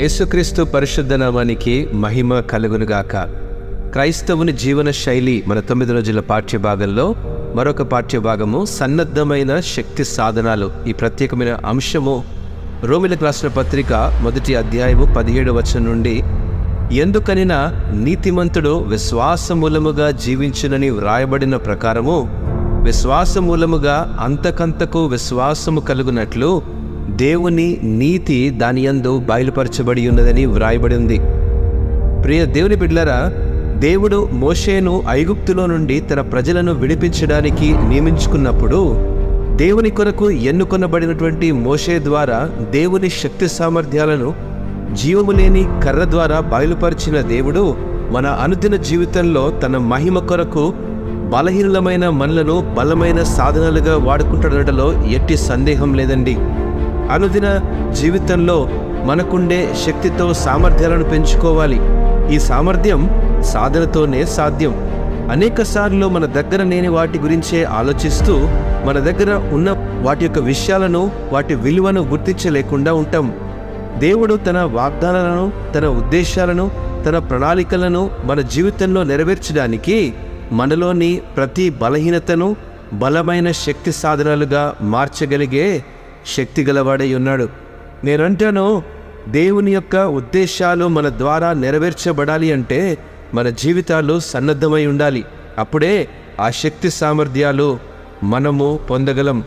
యేసుక్రీస్తు పరిశుద్ధ నామానికి మహిమ కలుగునుగాక. క్రైస్తవుని జీవన శైలి మన తొమ్మిది రోజుల పాఠ్యభాగంలో మరొక పాఠ్యభాగము సన్నద్ధమైన శక్తి సాధనాలు. ఈ ప్రత్యేకమైన అంశము రోమిలకు రాసిన పత్రిక మొదటి అధ్యాయము పదిహేడు వచనం నుండి ఎందుకనినా నీతిమంతుడు విశ్వాసమూలముగా జీవించునని వ్రాయబడిన ప్రకారము విశ్వాసమూలముగా అంతకంతకు విశ్వాసము కలుగునట్లు దేవుని నీతి దాని యందు బయలుపరచబడి ఉన్నదని వ్రాయబడి ఉంది. ప్రియ దేవుని బిడ్లరా దేవుడు మోషేను ఐగుప్తులో నుండి తన ప్రజలను విడిపించడానికి నియమించుకున్నప్పుడు దేవుని కొరకు ఎన్నుకొనబడినటువంటి మోషే ద్వారా దేవుని శక్తి సామర్థ్యాలను జీవము లేని కర్ర ద్వారా బయలుపరిచిన దేవుడు మన అనుదిన జీవితంలో తన మహిమ కొరకు బలహీనమైన మనలను బలమైన సాధనాలుగా వాడుకుంటాడటలో ఎట్టి సందేహం లేదండి. అనుదిన జీవితంలో మనకుండే శక్తితో సామర్థ్యాలను పెంచుకోవాలి. ఈ సామర్థ్యం సాధనతోనే సాధ్యం. అనేక సార్లు మన దగ్గర లేని వాటి గురించే ఆలోచిస్తూ మన దగ్గర ఉన్న వాటి యొక్క విషయాలను వాటి విలువను గుర్తించలేకుండా ఉంటాం. దేవుడు తన వాగ్దానాలను తన ఉద్దేశాలను తన ప్రణాళికలను మన జీవితంలో నెరవేర్చడానికి మనలోని ప్రతి బలహీనతను బలమైన శక్తి సాధనాలుగా మార్చగలిగే శక్తి గలవాడై ఉన్నాడు. నేనంటాను దేవుని యొక్క ఉద్దేశాలు మన ద్వారా నెరవేర్చబడాలి అంటే మన జీవితాలు సన్నద్ధమై ఉండాలి. అప్పుడే ఆ శక్తి సామర్థ్యాలు మనము పొందగలం.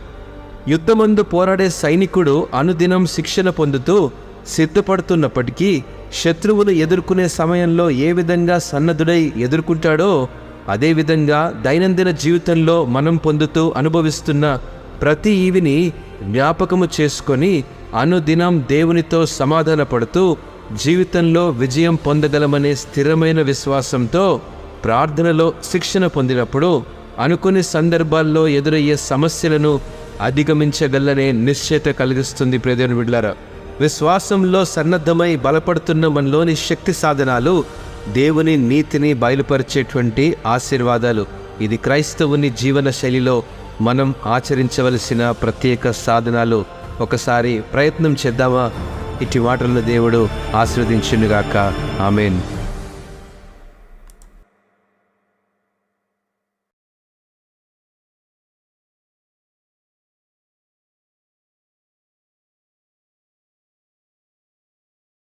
యుద్ధమందు పోరాడే సైనికుడు అనుదినం శిక్షణ పొందుతూ సిద్ధపడుతున్నప్పటికీ శత్రువులు ఎదుర్కొనే సమయంలో ఏ విధంగా సన్నద్ధుడై ఎదుర్కొంటాడో అదేవిధంగా దైనందిన జీవితంలో మనం పొందుతూ అనుభవిస్తున్న ప్రతి ఈవిని జ్ఞాపకము చేసుకొని అనుదినం దేవునితో సమాధాన పడుతూ జీవితంలో విజయం పొందగలమనే స్థిరమైన విశ్వాసంతో ప్రార్థనలో శిక్షణ పొందినప్పుడు అనుకుని సందర్భాల్లో ఎదురయ్యే సమస్యలను అధిగమించగలనే నిశ్చయత కలిగిస్తుంది ప్రేదేవుని బిడ్లారా విశ్వాసంలో సన్నద్ధమై బలపడుతున్న మనలోని శక్తి సాధనాలు దేవుని నీతిని బయలుపరిచేటువంటి ఆశీర్వాదాలు. ఇది క్రైస్తవుని జీవన శైలిలో మనం ఆచరించవలసిన ప్రత్యేక సాధనాలు ఒకసారి ప్రయత్నం చేద్దామా? ఇటు మాటలను దేవుడు ఆశీర్వదించునుగాక. ఆమెన్.